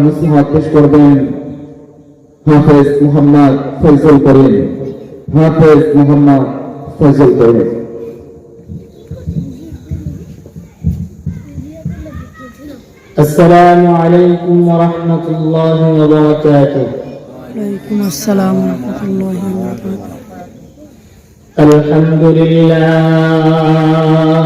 নসিহত পেশ করবেন হাফেজ মোহাম্মদ ফৈজল করিম হাফেজ মোহাম্মদ ফৈজল করিম السلام عليكم ورحمة الله وبركاته وعليكم السلام ورحمة الله وبركاته الحمد لله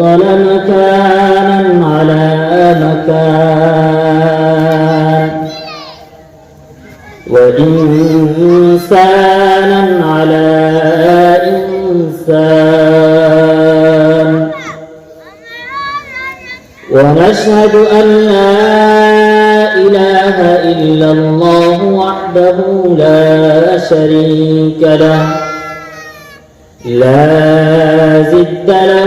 فضل مكانا على مكان. وإنسانا على إنسان. ونشهد أن لا إله إلا الله وحده لا شريك له. لا زد له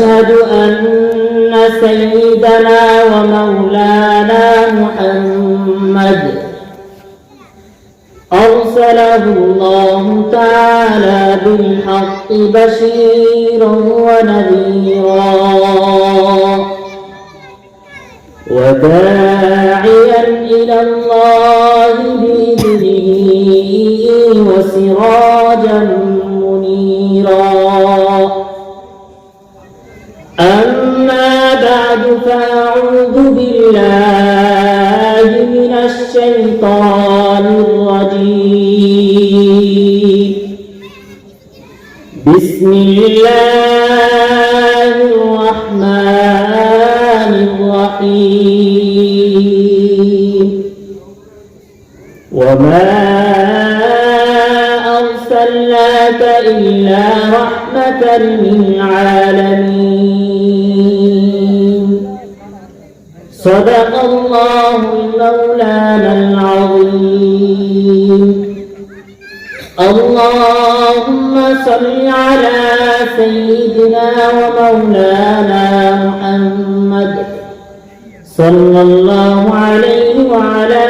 ونشهد أن سيدنا ومولانا محمد أرسله الله تعالى بالحق بشيرا ونذيرا وداعيا إلى الله بإذنه وسراجا منيرا أما بعد فأعوذ بالله من الشيطان الرجيم. بسم الله الرحمن الرحيم. وما أرسلناك إلا رحمة للعالمين. صدق الله مولانا العظيم اللهم صل على سيدنا ومولانا محمد صلى الله عليه وعلى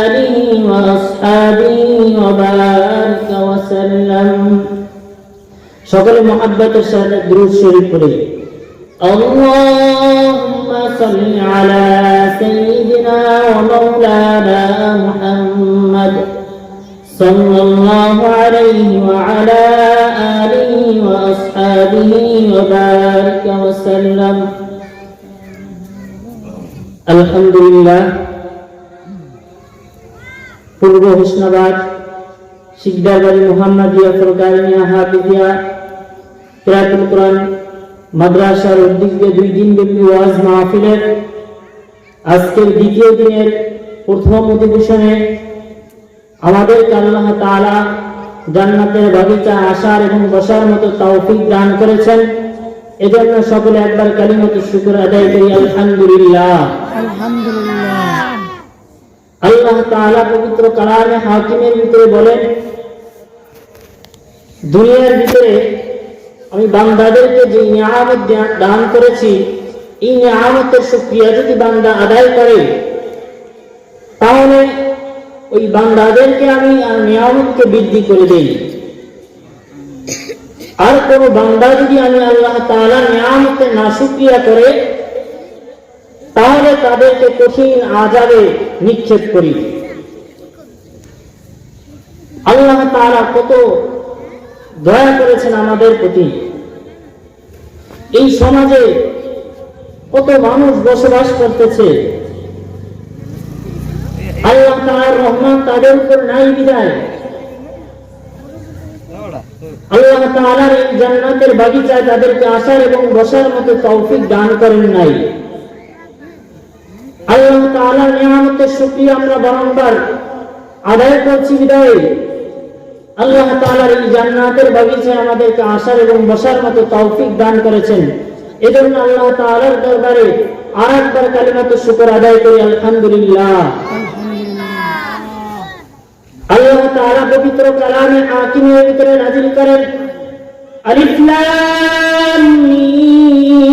آله وأصحابه وبارك وسلم সকলে মহাব্বতের সাথে দ্রুদ শরীফ পড়ে اللهم صل على سيدنا ومولانا محمد صلى الله عليه وعلى آله وأصحابه وبارك وسلم الحمد لله পূর্ব হোসনাবাদ শিকদারবাড়ি মোহাম্মদিয়া ফরকারিয়া হাফিজিয়া কেরাতুল কোরআন মাদ্রাসার উদ্যোগে দুই দিনব্যাপী ওয়াজ মাহফিলের আজকের দ্বিতীয় দিনের প্রথম অধিবেশনে আমাদের আল্লাহ তাআলা জান্নাতের বাগিচা আসার এবং বসার মতো তৌফিক দান করেছেন। এজন্য সকলে একবার কালিমত শুকুর আদায় করি আলহামদুলিল্লাহ। আল্লাহ তাআলা পবিত্র কালামে হাকিমের ভিতরে বলেন দুনিয়ার ভিতরে আমি বান্দাদেরকে যে নিয়ামত দান করেছি, এই নিয়ামতের শুকরিয়া যদি বান্দা আদায় করে, তাহলে ওই বান্দাদেরকে আমি আর নিয়ামতকে বৃদ্ধি করে দেই। আর কোন বান্দা যদি আমি আল্লাহ তাআলা নিয়ামতের না শুকরিয়া করে, তাহলে তাদেরকে কঠিন আজাবে নিক্ষেপ করি। আল্লাহ তাআলা কত দয়া করেছেন আমাদের প্রতি। এই সমাজে কত মানুষ বসবাস করতেছে? রহমান তাদের উপর নাই বিদায়। আল্লাহ তাআলার এই জান্নাতের বাগিচায় তাদেরকে আসার এবং বসার মতো তৌফিক দান করেন নাই। আল্লাহ তাআলার নিয়ামতের শুকরিয়া আমরা বারংবার আদায় করছি বিদায়। আল্লাহ তাআলার এই জান্নাতের বাগিচায় আমাদেরকে আসার এবং বসার মতো তৌফিক দান করেছেন এজন্য আল্লাহ তাআলার দরবারে আর একবার কালিমাত শুকর আদায় করি আলহামদুলিল্লাহ আল্লাহ তাআলা পবিত্র কালামে হাকিমের ভিতরে নাজিল করেন আলিফ লাম মিম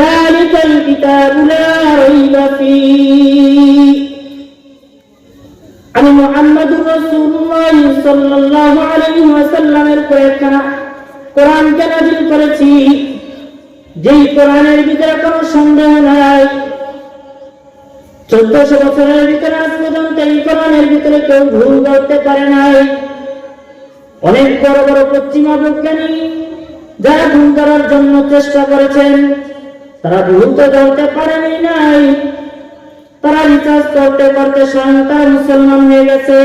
ذلك الكتاب لا ريب فيه আমি মোহাম্মদুর রাসূলুল্লাহ সাল্লাল্লাহু আলাইহি ওয়াসাল্লামের কয়েকখানা কোরআনকে নাযিল করেছি। যেই কোরআনের ভিতরে কোনো সন্দেহ নাই। চোদ্দশো বছরের ভিতরে আজ পর্যন্ত এই কোরআনের ভিতরে কেউ ভুল করতে পারে নাই। অনেক বড় বড় পশ্চিমা বিজ্ঞানী যারা ভুল করার জন্য চেষ্টা করেছেন, তারা ভুল তো ধরতে পারেনি নাই। তারা রিচার্জ করতে করতে স্বয়ং তারা মুসলমান হয়ে গেছে।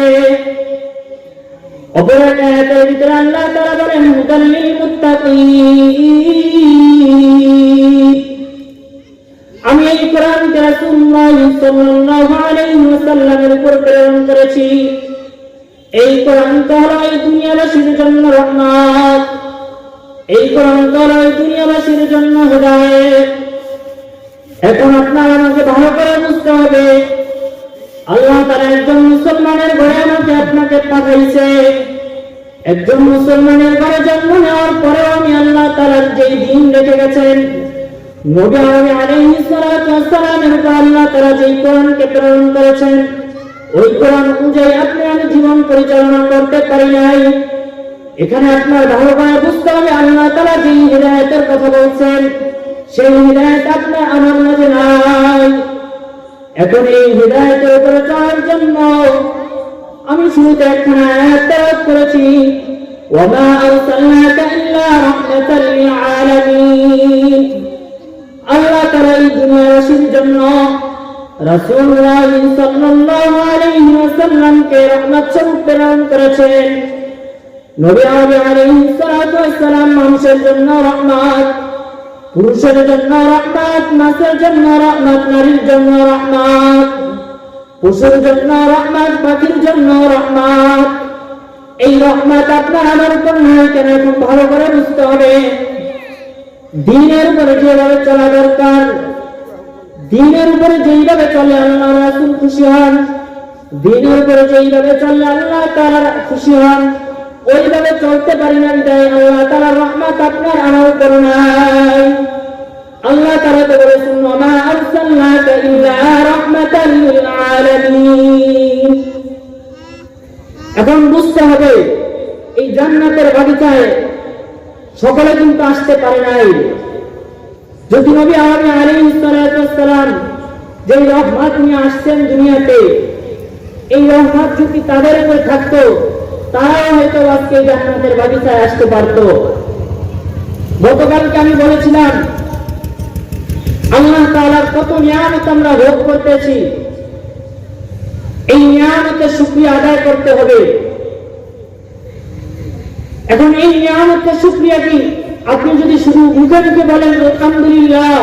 অপর এক আয়াতের ভিতরে আল্লাহ তারা বলেন হুদাল্লিল মুত্তাকিন। আমি এই কোরআনকে রাসূলুল্লাহ সাল্লাল্লাহু আলাইহি ওয়াসাল্লামের উপর প্রেরণ করেছি। এই কোরআন তো হলো এই দুনিয়াবাসীর জন্য রহমত। এখন আপনার আমাকে ভালো করে বুঝতে হবে। আল্লাহ তারা একজন মুসলমানের ঘরে আমাকে আপনাকে পাঠাইছে। একজন মুসলমানের ঘরে জন্ম নেওয়ার আমি আল্লাহ যেই দিন রেখে গেছেন আল্লাহ তারা কোরআনকে প্রেরণ করেছেন, ওই কোরআন অনুযায়ী আপনি আমি জীবন পরিচালনা করতে পারি নাই। এখানে আপনার ভালো করে বুঝতে হবে, আল্লাহ তালা যেই হৃদায়তের কথা বলছেন, সেই হৃদায়ত আপনার আমার মাঝে নাই। এখন এই হৃদায়তের উপরে চলার জন্য আমি শুরুতে একখানা আয়াত করেছি আরসালনাকা ইল্লা রাহমাতাল লিল আলামিন আল্লাহ তাআলা এই দুনিয়াবাসীর জন্য রাসূলুল্লাহ সাল্লাল্লাহু আলাইহি ওয়াসাল্লামকে রহমত স্বরূপ প্রেরণ করেছেন। নবী আলাইহিস সালাতু ওয়াসসালাম মানুষের জন্য রহমত। পুরুষের জন্য রহমত মাসের জন্য রহমত, নারীর জন্য রহমত। পশুর জন্য রহমত পাখির জন্য রহমত। এই রহমত আপনার আমার উপর নয় কেন এখন ভালো করে বুঝতে হবে। দিনের উপরে যেভাবে চলা দরকার, দিনের উপরে যেইভাবে চলে আল্লাহ রাসুল খুশি হন, দিনের উপরে যেইভাবে চললে আল্লাহ তারা খুশি হন ওইভাবে চলতে পারি না বিদায় আল্লাহ তালা রহমত আপনার আমার উপর নাই আল্লাহ তারা তো বলেছেন আলামিন। এখন বুঝতে হবে, এই জান্নাতের বাগিচায় সকলে কিন্তু আসতে পারে নাই। যদি নবী আলামী সালাতু ওয়াসসালাম যে রহমত নিয়ে আসছেন দুনিয়াতে, এই রহমত যদি তাদের উপর থাকতো তারাও হয়তো আজকে জান্নাতের বাগিচায় আসতে পারতো। গতকালকে আমি বলেছিলাম, আল্লাহ তাআলার কত নিয়ামত আমরা ভোগ করতেছি। এই নিয়ামতের শুকরিয়া আদায় করতে হবে। এখন এই নিয়ামতের শুকরিয়া কি? আপনি যদি শুধু মুখে মুখে বলেন, আলহামদুলিল্লাহ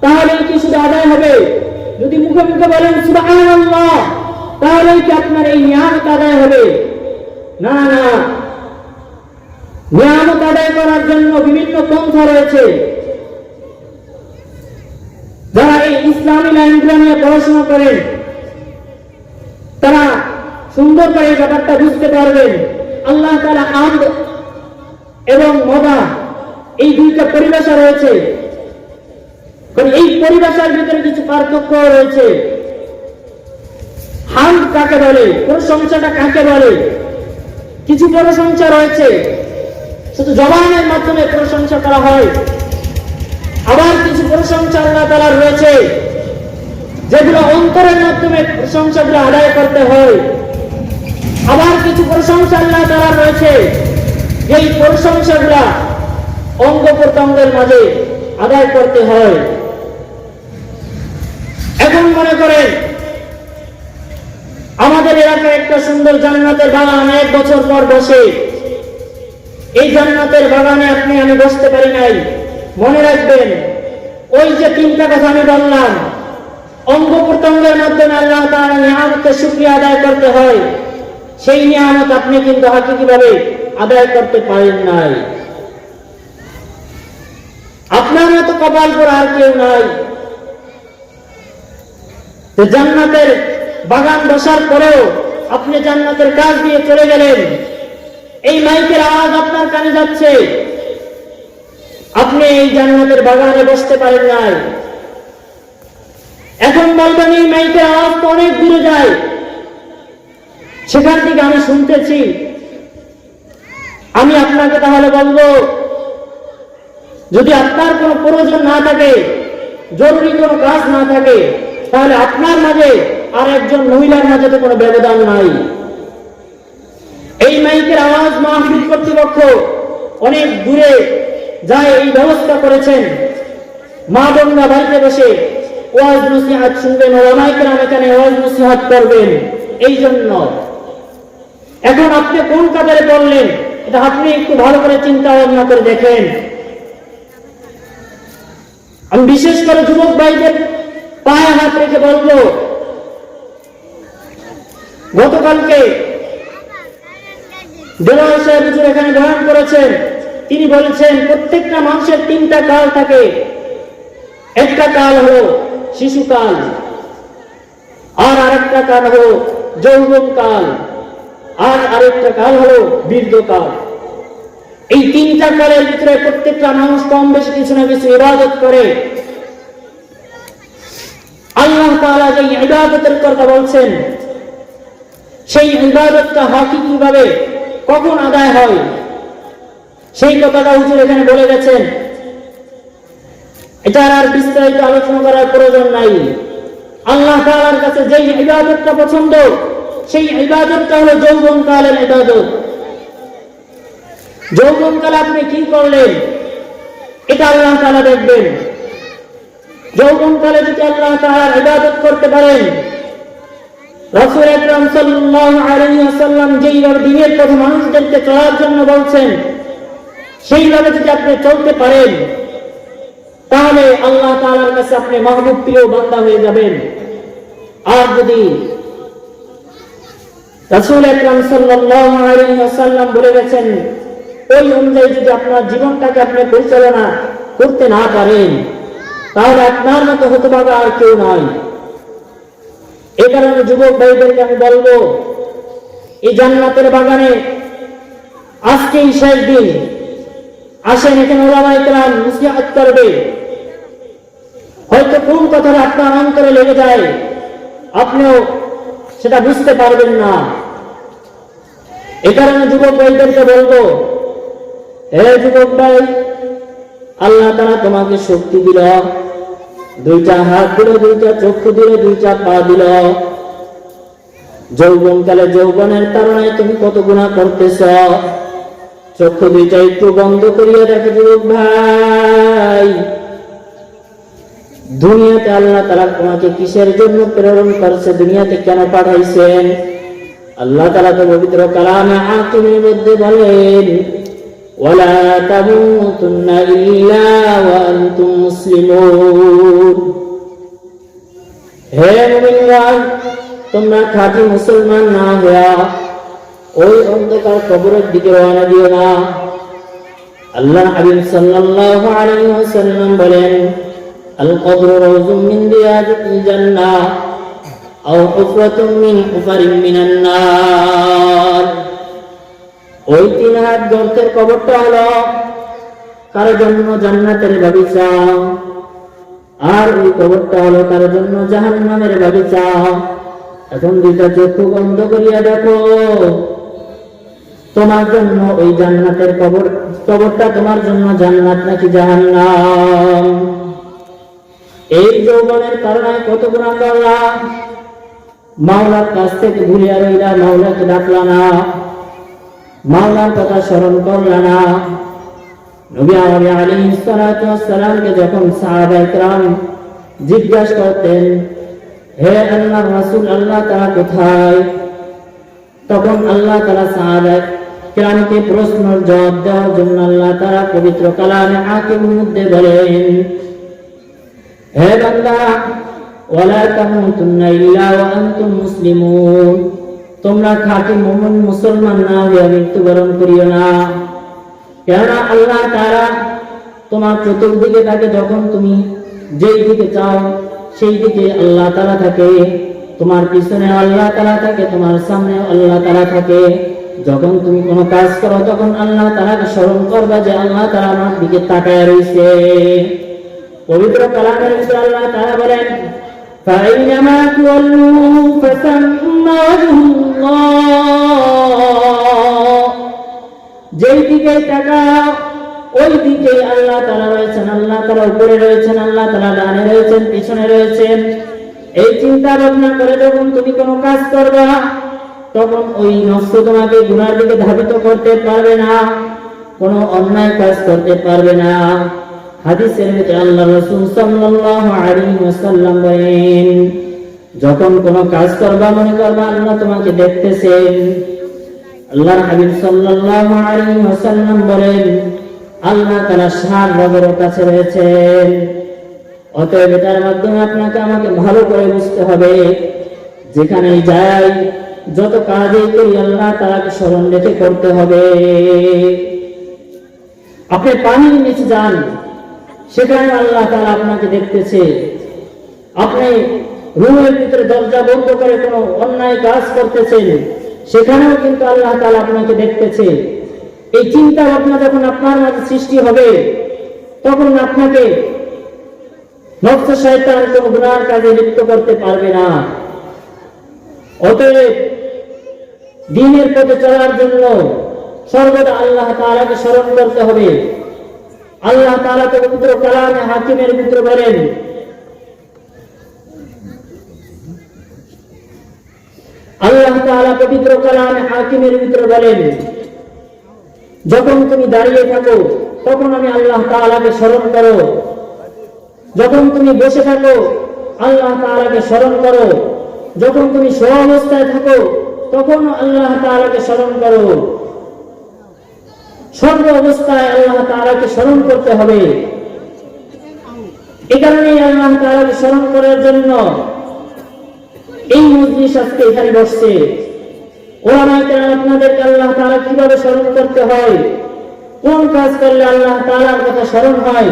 তাহলে কি শুধু আদায় হবে? যদি মুখে মুখে বলেন, সুবহানাল্লাহ তাহলে কি আপনার এই নিয়ামত আদায় হবে? না না নিয়ামত আদায় করার জন্য বিভিন্ন পন্থা রয়েছে। যারা এই ইসলামী লাইনগুলো নিয়ে পড়াশোনা করেন, তারা সুন্দর করে ব্যাপারটা বুঝতে পারবেন। আল্লাহ তারা আম এবং মদা এই দুইটা পরিভাষা রয়েছে। এই পরিভাষার ভিতরে কিছু পার্থক্য রয়েছে। হাম কাকে বলে? প্রশংসাটা কাকে বলে? কিছু প্রশংসা রয়েছে। শুধু জবানের মাধ্যমে প্রশংসা করা হয়। আবার কিছু প্রশংসা আল্লাহ তালার রয়েছে। যেগুলো অন্তরের মাধ্যমে প্রশংসাগুলো আদায় করতে হয়। আবার কিছু প্রশংসা আল্লাহ তালার রয়েছে। যেই প্রশংসাগুলা অঙ্গ প্রত্যঙ্গের মাঝে আদায় করতে হয়। এখন মনে করেন আমাদের এলাকায় একটা সুন্দর জান্নাতের বাগান, এক বছর পর বসে। এই জান্নাতের বাগানে আপনি, আমি বসতে পারি নাই। মনে রাখবেন, ওই যে তিনটা কথা আমি বললাম, অঙ্গ প্রত্যঙ্গের মাধ্যমে আল্লাহ তাআলা নিয়ামতের শুকরিয়া আদায় করতে হয়। সেই নিয়ামত আপনি কিন্তু হাকিকিভাবে আদায় করতে পারেন নাই। আপনার মতো কপাল করে আর কেউ নাই। জান্নাতের বাগান বসার পরেও আপনি জান্নাতের কাজ দিয়ে চলে গেলেন। এই মাইকের আওয়াজ আপনার কানে যাচ্ছে। আপনি এই জান্নাতের বাগানে বসতে পারেন নাই। এখন বলবেন এই মাইকের আওয়াজ তো অনেক দূরে যায়। সেখান থেকে আমি শুনতেছি। আমি আপনাকে তাহলে বলব, যদি আপনার কোনো প্রয়োজন না থাকে, জরুরি কোনো কাজ না থাকে, তাহলে আপনার মাঝে আর একজন মহিলার মাঝে তো কোনো ব্যবধান নাই। এই মাইকের আওয়াজ মাহফিল কর্তৃপক্ষ অনেক দূরে যায়, এই ব্যবস্থা করেছেন। মা বোনরা বাড়িতে বসে ওয়াজ নসিহাত শুনবেন এখানে ওয়াজ নসিহাত করবেন, এই জন্য। এখন আপনি কোন কাতারে পড়লেন, এটা আপনি একটু ভালো করে চিন্তা ভাবনা করে দেখেন। আমি বিশেষ করে যুবক ভাইদের পায়ে হাত রেখে বলব গতকালকে এখানে বয়ান করেছেন। তিনি বলেছেন, প্রত্যেকটা মানুষের তিনটা কাল থাকে। একটা কাল হলো শিশুকাল, আর আরেকটা কাল হলো যৌবন কাল, আর আরেকটা কাল হলো বৃদ্ধকাল এই তিনটা কালের ভিতরে প্রত্যেকটা মানুষ কম বেশি কিছু না কিছু ইবাদত করে। আল্লাহ তাআলা যে ইবাদতের কথা বলছেন সেই ইবাদতটা হাকিকি ভাবে কখন আদায় হয়? সেই কথাটা হুজুর এখানে বলে গেছেন। এটার আর বিস্তারিত আলোচনা করার প্রয়োজন নাই। আল্লাহ তাআলার কাছে যেই ইবাদতটা পছন্দ, সেই ইবাদতটা হলো যৌবন কালের ইবাদত। যৌবন কালে আপনি কি করলেন? এটা আল্লাহ তাআলা দেখবেন। যৌবন কালে যদি আল্লাহ তাআলার ইবাদত করতে পারেন রাসূল আকরাম সাল্লাল্লাহু আলাইহি ওয়াসাল্লাম যেইভাবে দিনের পথে মানুষদেরকে চলার জন্য বলছেন সেইভাবে যদি আপনি চলতে পারেন, তাহলে আল্লাহ তাআলার কাছে আপনি মাহবুব প্রিয় বান্দা হয়ে যাবেন। আর যদি রাসূল আকরাম সাল্লাল্লাহু আলাইহি ওয়াসাল্লাম বলে গেছেন, ওই অনুযায়ী যদি আপনার জীবনটাকে আপনি পরিচালনা করতে না পারেন, তাহলে আপনার মতো হতে পারে আর কেউ নয়। এই কারণে যুবক ভাইদেরকে আমি বলব, এই জান্নাতের বাগানে আজকেই শেষ দিন। আসেন এখানে ওলামাই কেরাম মুসলিহাত করবে। হয়তো কোন কথাটা আপনার অন্তরে লেগে যায়, আপনিও সেটা বুঝতে পারবেন না। এ কারণে যুবক ভাইদেরকে বলব, হে যুবক ভাই, আল্লাহ তারা তোমাকে শক্তি দিল। দুইটা হাত দিল দুইটা চক্ষু দিল দুইটা পা দিল। যৌবন কালে যৌবনের কারণে তুমি কত গুণা করতেছ? চক্ষু দুইটা একটু বন্ধ করিয়া দেখো যুবক ভাই। দুনিয়াতে আল্লাহ তারা তোমাকে কিসের জন্য প্রেরণ করছে? দুনিয়াতে কেন পাঠাইছেন? আল্লাহ তালা তো পবিত্র কালামে হাকিমের মধ্যে বলেন ولا تموتن إلا وأنتم مسلمون হে মুমিনগণ তোমরা খাঁটি মুসলমান না হওয়া ওই অন্ধকার কবরের দিকে রওনা দিও না আল্লাহ হাবিব সাল্লাল্লাহু আলাইহি ওয়াসাল্লাম বলেন আল কবর রাউজুম মিন রিয়াজিল জান্নাহ আও হুফরাতুম মিন হুফারিম মিনান নার ওই তিন হাত গর্তের কবরটা হলো কারও জন্য জান্নাতের বাগিচা। আর ওই কবরটা হলো কারও জন্য জাহান নামের বাগিচা। এখন দুইটা চক্ষু বন্ধ করিয়া দেখো, তোমার জন্য ওই জান্নাতের কবর, কবরটা তোমার জন্য জান্নাত নাকি জাহান্নাম? এই যৌবনের কারণে কত গুণা মাওলার কাছ থেকে ঘুরিয়া রইলা, মাওলাকে ডাকলা না। মাওলার কথা স্মরণ করলা না নবী আলী আলী সালাতামকে যখন সাহাবাইকরাম জিজ্ঞাসা করতেন, হে আল্লাহ রাসুল, আল্লাহ তারা কোথায়? তখন আল্লাহ তারা সাহাবাইক ক্রান্তি প্রশ্ন জবাব দেওয়ার জন্য আল্লাহ তারা পবিত্র কালামে আকিম মধ্যে বলেন, হে বান্দা, ওয়ালা তামুতুন্না ইল্লা ওয়া আনতুম মুসলিমুন। তোমরা খাঁটি মুমিন মুসলমান না হয়ে মৃত্যুবরণ করিও না? কেননা আল্লাহ তারা তোমার চতুর্দিকে থাকে যখন তুমি যেই দিকে চাও, সেই দিকে আল্লাহ তারা থাকে। তোমার পিছনে আল্লাহ তারা থাকে, তোমার সামনে আল্লাহ তারা থাকে। যখন তুমি কোনো কাজ করো, তখন আল্লাহ তারাকে স্মরণ করবা যে আল্লাহ তারা আমার দিকে তাকায় রয়েছে পবিত্র কালামের আল্লাহ তারা বলেন فأينما تولوا فثم وجه الله যেই দিকে তাকাও ওই দিকে আল্লাহ তালা রয়েছেন আল্লাহ তালা উপরে রয়েছেন আল্লাহ তালা ডানে রয়েছেন পিছনে রয়েছেন এই চিন্তা ভাবনা করে যখন তুমি কোনো কাজ করবা তখন ওই নষ্ট তোমাকে গুনার দিকে ধাবিত করতে পারবে না কোনো অন্যায় কাজ করতে পারবে না হাদিসের ভিতরে আল্লাহ রসুল সাল্লাল্লাহু আলাইহি ওয়াসাল্লাম বলেন, যখন কোনো কাজ করবা, মনে করবা আল্লাহ তোমাকে দেখতেছেন আল্লাহর হাবিব সাল্লাল্লাহু আলাইহি ওয়াসাল্লাম বলেন, আল্লাহ তাআলা সার রবের কাছে রয়েছেন। অতএব এটার মাধ্যমে আপনাকে আমাকে ভালো করে বুঝতে হবে। যেখানে যাই, যত কাজই করি, আল্লাহ তাআলাকে স্মরণ রেখে করতে হবে। আপনি পানির নিচে যান সেখানে আল্লাহ তাআলা আপনাকে দেখতেছে। আপনি রুমের ভিতরে দরজা বন্ধ করে কোনো অন্যায় কাজ করতেছেন, সেখানেও কিন্তু আল্লাহ তাআলা আপনাকে দেখতেছে। এই চিন্তা ভাবনা যখন আপনার মাঝে সৃষ্টি হবে, তখন আপনাকে নফস শয়তান কোনো গুনার কাজে লিপ্ত করতে পারবে না। অতএব দিনের পথে চলার জন্য সর্বদা আল্লাহ তাআলাকে স্মরণ করতে হবে। আল্লাহ তাআলা তো পবিত্র কালামে হাকিমের ভিতরে বলেন। আল্লাহ তাআলা পবিত্র কালামে হাকিমের ভিতরে বলেন, যখন তুমি দাঁড়িয়ে থাকো, তখন আমি আল্লাহ তাআলাকে স্মরণ করো। যখন তুমি বসে থাকো, আল্লাহ তাআলাকে স্মরণ করো। যখন তুমি শোয়া অবস্থায় থাকো, তখন আল্লাহ তাআলাকে স্মরণ করো। সর্ব অবস্থায় আল্লাহ তাআলাকে স্মরণ করতে হবে। এ কারণেই আল্লাহ তাআলাকে স্মরণ করার জন্য এই মজলিস আজকে এখানে বসছে। ওরা আপনাদেরকে আল্লাহ তাআলা কীভাবে স্মরণ করতে হয়, কোন কাজ করলে আল্লাহ তাআলার কথা স্মরণ হয়,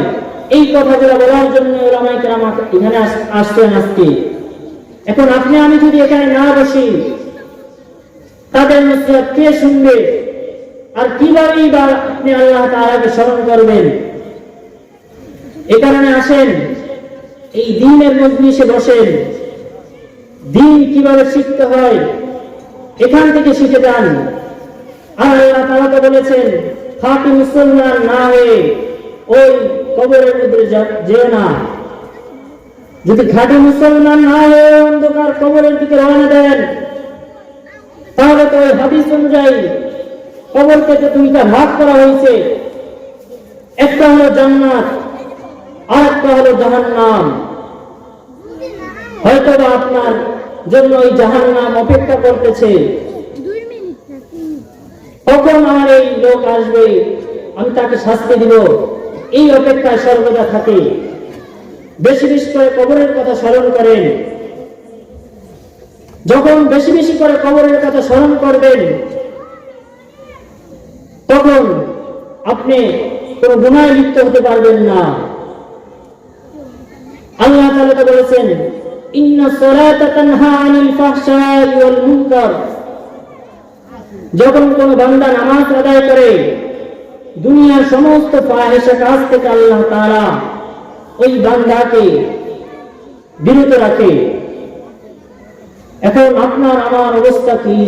এই কথাগুলো বলার জন্য ওলামাই কেরাম এখানে আস- আসছেন আজকে। এখন আপনি আমি যদি এখানে না বসি, তাদের নসিহত কে শুনবে? আর কিভাবেই বা আপনি আল্লাহ তাআলাকে স্মরণ করবেন? এ কারণে আসেন, এই দিনের মজলিসে বসেন। দিন কীভাবে শিখতে হয়, এখান থেকে শিখে যান। আর আল্লাহ তাআলা তো বলেছেন খাঁটি মুসলমান না হয়ে ওই কবরের মধ্যে যেও না। যদি খাঁটি মুসলমান না হয়ে অন্ধকার কবরের দিকে রওনা দেন, তাহলে তো ওই হাদিস অনুযায়ী কবরকে তো দুইটা ভাগ করা হয়েছে। একটা হলো জান্নাত আর একটা হলো জাহান্নাম। হয়তো আপনার জন্য ওই জাহান্নাম অপেক্ষা করতেছে। কখন আমার এই লোক আসবে, আমি তাকে শাস্তি দিব। এই অপেক্ষায় সর্বদা থাকে। বেশি বেশি করে কবরের কথা স্মরণ করেন। যখন বেশি বেশি করে কবরের কথা স্মরণ করবেন তখন আপনি কোনো গুনায় লিপ্ত হতে পারবেন না। আল্লাহ তাআলা তো বলেছেন যখন কোন বান্দা নামাজ আদায় করে, দুনিয়ার সমস্ত ফাহেসা কাজ থেকে আল্লাহ ওই বান্দাকে বিরত রাখে। এখন আপনার, আমার অবস্থা কি?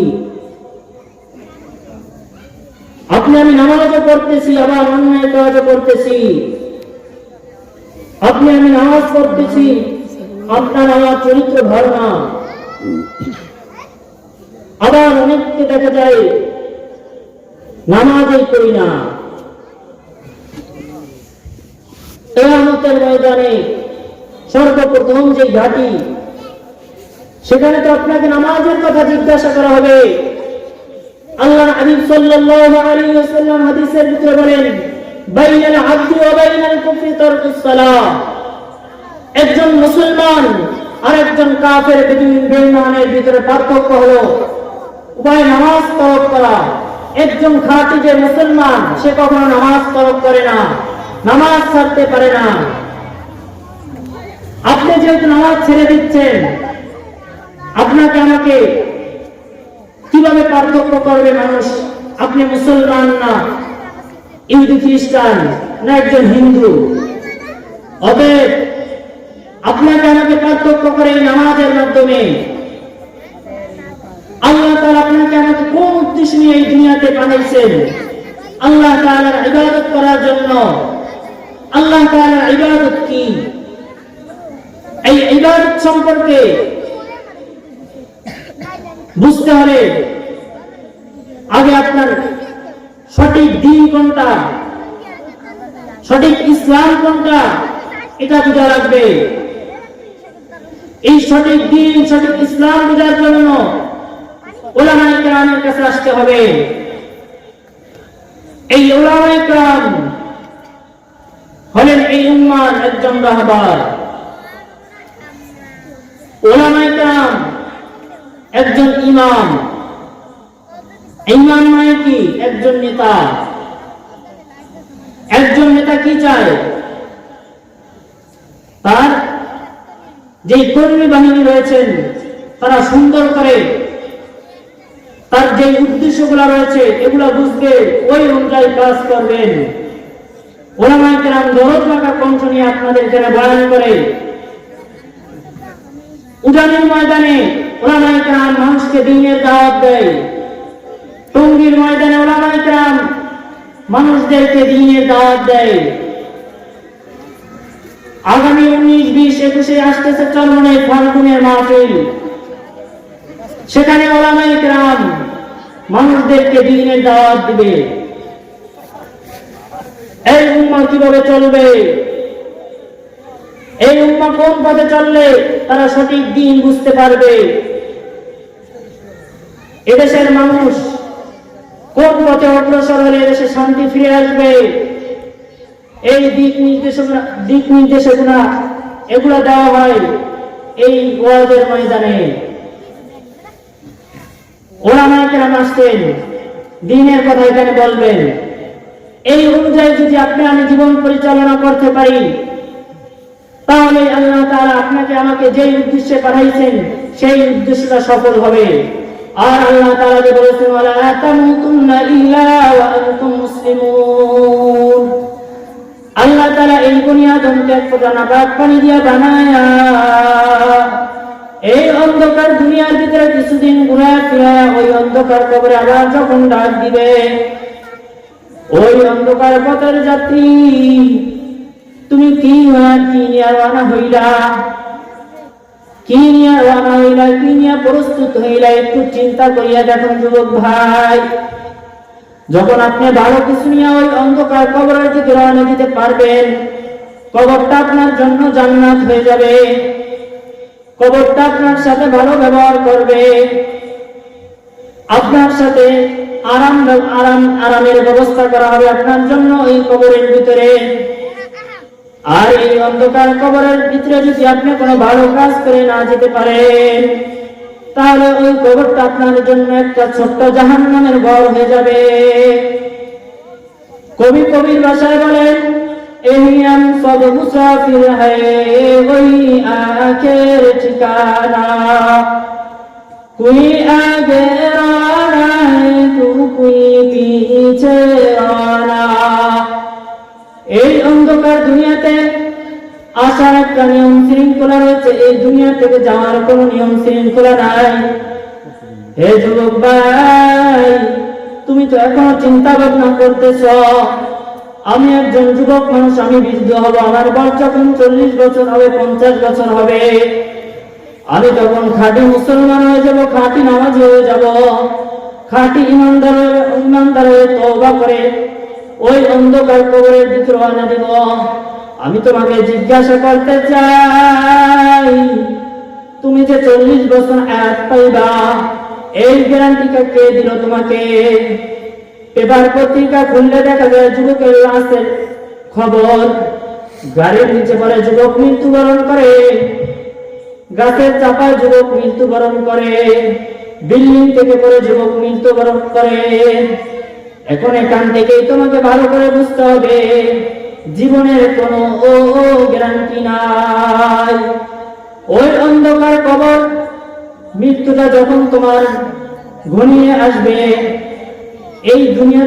আপনি আমি নামাজও পড়তেছি, আবার অন্যায় কাজও করতেছি। আপনি আমি নামাজ পড়তেছি, আপনার আমার চরিত্র ভালো না। আবার অনেককে দেখা যায়, নামাজই করি না। কেয়ামতের ময়দানে সর্বপ্রথম যে ঘাটি, সেখানে তো আপনাকে নামাজের কথা জিজ্ঞাসা করা হবে। আল্লাহ হাবিব সাল্লাল্লাহু আলাইহি ওয়াসাল্লাম হাদিসের ভিতরে বলেন, বাইনাল আবদি ওয়া বাইনাল কুফরি তারকুস সালাহ একজন মুসলমান আরেকজন কাফের বেঈমানের ভিতরে পার্থক্য হলো, উভয় নামাজ তরক করা। একজন খাঁটি যে মুসলমান, সে কখনো নামাজ তরক করে না, নামাজ ছাড়তে পারে না। আপনি যেহেতু নামাজ ছেড়ে দিচ্ছেন, আপনাকে আমাকে কীভাবে পার্থক্য করবে মানুষ? আপনি মুসলমান না ইহুদি খ্রিস্টান না একজন হিন্দু? অতএব আপনাকে আমাকে পার্থক্য করে এই নামাজের মাধ্যমে। আল্লাহ তাআলা আপনাকে আমাকে কোন উদ্দেশ্য নিয়ে এই দুনিয়াতে পাঠাইছেন আল্লাহ তাআলার ইবাদত করার জন্য। আল্লাহ তাআলার ইবাদত কি? এই ইবাদত সম্পর্কে বুঝতে হবে আগে আপনার সঠিক দিন কোনটা? সঠিক ইসলাম কোনটা? এটা বোঝা রাখবে এই সঠিক দিন, সঠিক ইসলাম বোঝার জন্য ওলামায়ে কাছে আসতে হবে। এই ওলামায়ে কেরাম হলেন এই উম্মার একজন রাহবার। ওলামায়ে কেরাম একজন ইমাম। ইমাম মানে কি? একজন নেতা। একজন নেতা কি চায়? তার যে কর্মী বাহিনী রয়েছেন, তারা সুন্দর করে তার যে উদ্দেশ্যগুলো রয়েছে, এগুলো বুঝবে ওই অনুযায়ী কাজ করবেন। ওলামায়ে কেরাম দরদ রাখা কণ্ঠ নিয়ে আপনাদের যারা বয়ান করে উজানের ময়দানে কেরাম মানুষকে দিনের দাওয়াত দেয়। টঙ্গীর ময়দানে ওলামায়ে কেরাম মানুষদেরকে দিনের দাওয়াত দেয়। আগামী উনিশ, বিশ, একুশে আসতেছে চলমনে ফাল্গুনের মাহফিল। সেখানে ওলামায়ে কেরাম মানুষদেরকে দিনের দাওয়াত দিবে। এই উম্মা কীভাবে চলবে? এই উম্মা কোন পথে চললে তারা সঠিক দিন বুঝতে পারবে? এদেশের মানুষ কোন পথে অগ্রসর হলে এদেশে শান্তি ফিরে আসবে? এই দিক নির্দেশনা দিক নির্দেশনা এগুলো দেওয়া হয় এই ওয়াজের ময়দানে। ওলামায়ে কেরাম আসতেন, দিনের কথা এখানে বলবেন। এই অনুযায়ী যদি আপনি আমি জীবন পরিচালনা করতে পারি তাহলে আল্লাহ তারা আপনাকে আমাকে যেই উদ্দেশ্যে পাঠাইছেন, সেই উদ্দেশ্যটা সফল হবে। আর আল্লাহ তাআলা যে বলেছেন আল্লাহ তাআলা এই ফোঁটা নাপাক পানি দিয়া বানায়া, এই অন্ধকার দুনিয়ার ভিতরে কিছুদিন ঘুরে ফিরা ওই অন্ধকার কবরে আবার যখন ডাক দিবে, ওই অন্ধকার পথের যাত্রী তুমি কি কি নিয়ে রানা হইলা? কি নিয়ে রানা হইলা? কি নিয়ে প্রস্তুত হইলা? একটু চিন্তা করিয়া দেখুন যুবক ভাই। যখন আপনি ভালো কিছু নিয়ে ওই অন্ধকার কবরের দিকে রওনা দিতে পারবেন, কবরটা আপনার জন্য জান্নাত হয়ে যাবে। কবরটা আপনার সাথে ভালো ব্যবহার করবে। আপনার সাথে আরাম আরাম, আরামের ব্যবস্থা করা হবে আপনার জন্য এই কবরের ভিতরে। আর এই অন্ধকার কবরের ভিতরে যদি আপনি কোনো ভালো কাজ করে না যেতে পারেন, তাহলে ওই কবরটা আপনার জন্য একটা ছোট্ট জাহান নামের ঘর হয়ে যাবে। কবি কবির বাসায় বলেন এহিয়াম সব মুসাফির ওই আখের ঠিকানা। কুই আগে রানা তু কুই পিছে রানা। অন্ধকার দুনিয়াতে আসার একটা নিয়ম শৃঙ্খলা রয়েছে। এই দুনিয়া থেকে যাওয়ার কোনো নিয়ম শৃঙ্খলা নাই। হে যুবক ভাই, তুমি তো এখনও চিন্তা ভাবনা করতেছ। আমি একজন যুবক মানুষ, আমি বৃদ্ধ হব, আমার বয়স যখন চল্লিশ বছর হবে, পঞ্চাশ বছর হবে। আমি তখন খাঁটি মুসলমান হয়ে যাব, খাঁটি নামাজ হয়ে যাব। খাঁটি ইমানদার ইমানদার হয়ে তওবা করে ওই অন্ধকার কবরের দিকে রওনা দিব আমি তোমাকে জিজ্ঞাসা করতে চাই, তুমি যে চল্লিশ বছর এক পাইবা, এই গ্যারান্টিটা কে দিল তোমাকে? এবার পত্রিকা খুললে দেখা যায় যুবকের লাশের খবর, গাড়ির নিচে পড়ে যুবক মৃত্যুবরণ করে, গাছের চাপায় যুবক মৃত্যুবরণ করে, বিল্ডিং থেকে পড়ে যুবক মৃত্যুবরণ করে। এখন এখান থেকেই তোমাকে ভালো করে বুঝতে হবে, জীবনের কোনো ও গ্যারান্টি নাই। ওই অন্ধকার কবর মৃত্যুটা যখন তোমার ঘনিয়ে আসবে, এই দুনিয়া